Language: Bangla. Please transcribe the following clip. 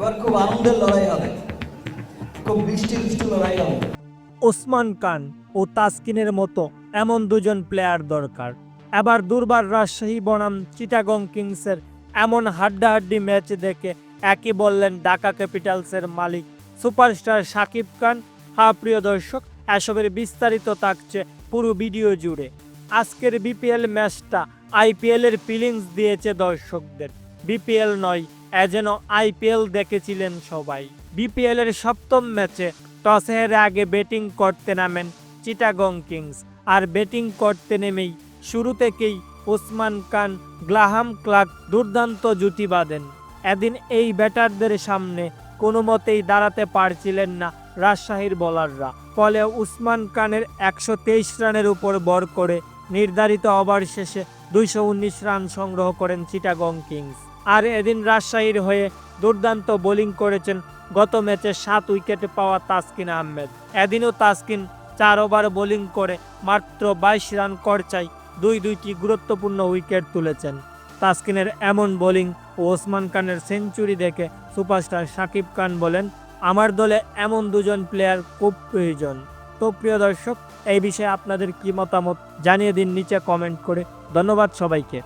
এবার খুব আনন্দের লড়াই হবে। খুব বৃষ্টি বৃষ্টি লড়াই হবে। ওসমান খান ও তাসকিনের মতো এমন দুজন প্লেয়ার দরকার। এবার দুর্বার রাজশাহী বনাম চিটাগং কিংসের এমন হাড্ডাহাড্ডি ম্যাচ দেখে একই বললেন ঢাকা ক্যাপিটালসের মালিক সুপারস্টার শাকিব খান। হ্যাঁ প্রিয় দর্শক, এসবের বিস্তারিত থাকছে পুরো ভিডিও জুড়ে। আজকের বিপিএল ম্যাচটা আইপিএল এর ফিলিংস দিয়েছে দর্শকদের। বিপিএল নয় যেন আইপিএল দেখেছিলেন সবাই। বিপিএল এর সপ্তম ম্যাচে টসে হেরে আগে ব্যাটিং করতে নামেন চিটাগং কিংস। আর ব্যাটিং করতে নেমেই শুরু থেকেই ওসমান খান, গ্লাহাম ক্লার্ক দুর্দান্ত জুটি বাঁধেন। এদিন এই ব্যাটারদের সামনে কোনো মতেই দাঁড়াতে পারছিলেন না রাজশাহীর বোলাররা। ফলে উসমান খানের একশো তেইশ রানের উপর বর করে নির্ধারিত ওভার শেষে দুইশো উনিশ রান সংগ্রহ করেন চিটাগং কিংস। আর এদিন রাজশাহীর হয়ে দুর্দান্ত বোলিং করেছেন। গত ম্যাচে সাত উইকেটে পাওয়া তাসকিন আহমেদ। এদিনও তাসকিন চার ওভার বোলিং করে মাত্র বাইশ রান করচাই দুই দুইটি গুরুত্বপূর্ণ উইকেট তুলেছেন। তাসকিনের এমন বোলিং ও ওসমান খানের সেঞ্চুরি দেখে সুপারস্টার সাকিব খান বলেন, আমার দলে এমন দুজন প্লেয়ার খুব প্রয়োজন। তো প্রিয় দর্শক, এই বিষয়ে আপনাদের কি মতামত জানিয়ে দিন নিচে কমেন্ট করে। ধন্যবাদ সবাইকে।